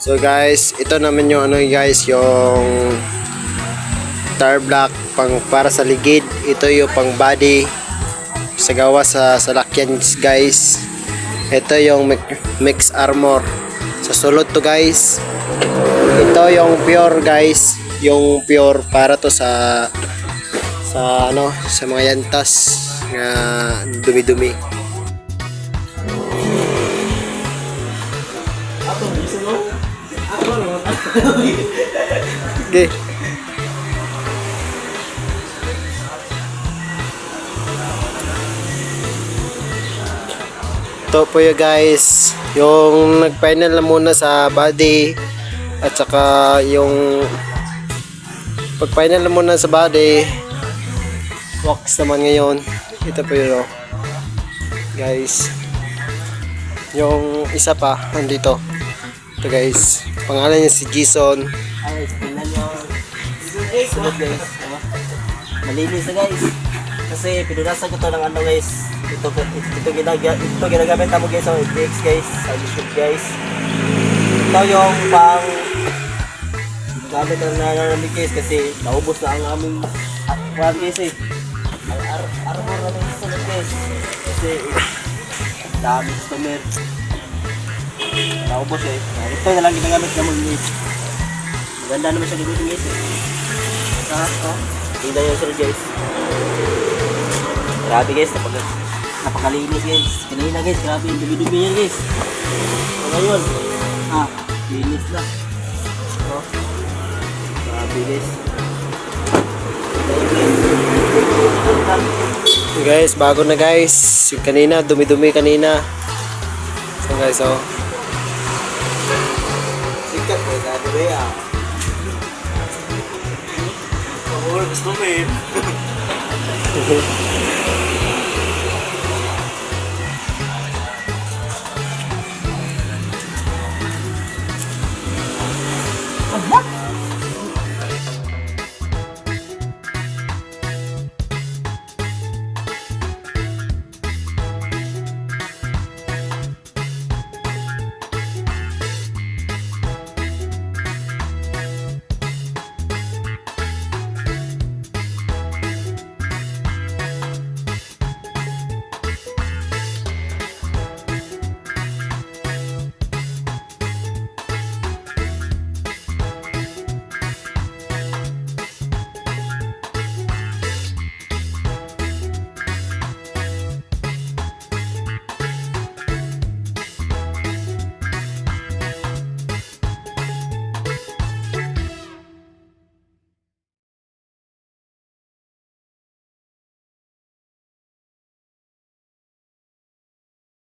So guys, ito naman yung ano guys, yung tire block pang para sa ligid. Ito yung pang body sa gawa sa salakyan guys. Ito yung mi- mix armor. Sa sulot to guys. Ito yung pure guys, yung pure para to sa sa ano, sa mga yantas nga dumi-dumi. Okay. Ito po yung guys, yung nag-final na muna sa body at saka yung pag-final na muna sa body wax naman ngayon. Ito po yun oh. Guys. Yung isa pa nandito. Ito guys. Pangalan niya si Jason. Ay, tingnan nyo. Sunod guys. Oh. Malinis na guys. Kasi pinunasan ko to ng ano guys. Ito, ito, ito, ginag ito ginagamit mo guys. Ang FX guys. Sa YouTube guys. Ito yung pang gamit ng nananamig guys kasi naubos na ang aming ah, guys eh. Ang ar armor sunod guys. Kasi dami customer. Naubos eh. Ito na lang ginagamit naman guys. Maganda naman siya gamitin guys eh. Ah, oh. Tingnan nyo sir guys. Grabe guys, napag napakalinis guys. Kanina guys, grabe yung dumi-dumi guys. So ngayon, ah, linis na. Oh. Grabe guys. Guys, bago na guys. Yung kanina, dumi-dumi kanina. So guys, oh. Sikat ko, grabe ba yan? Pahul, gusto mo eh.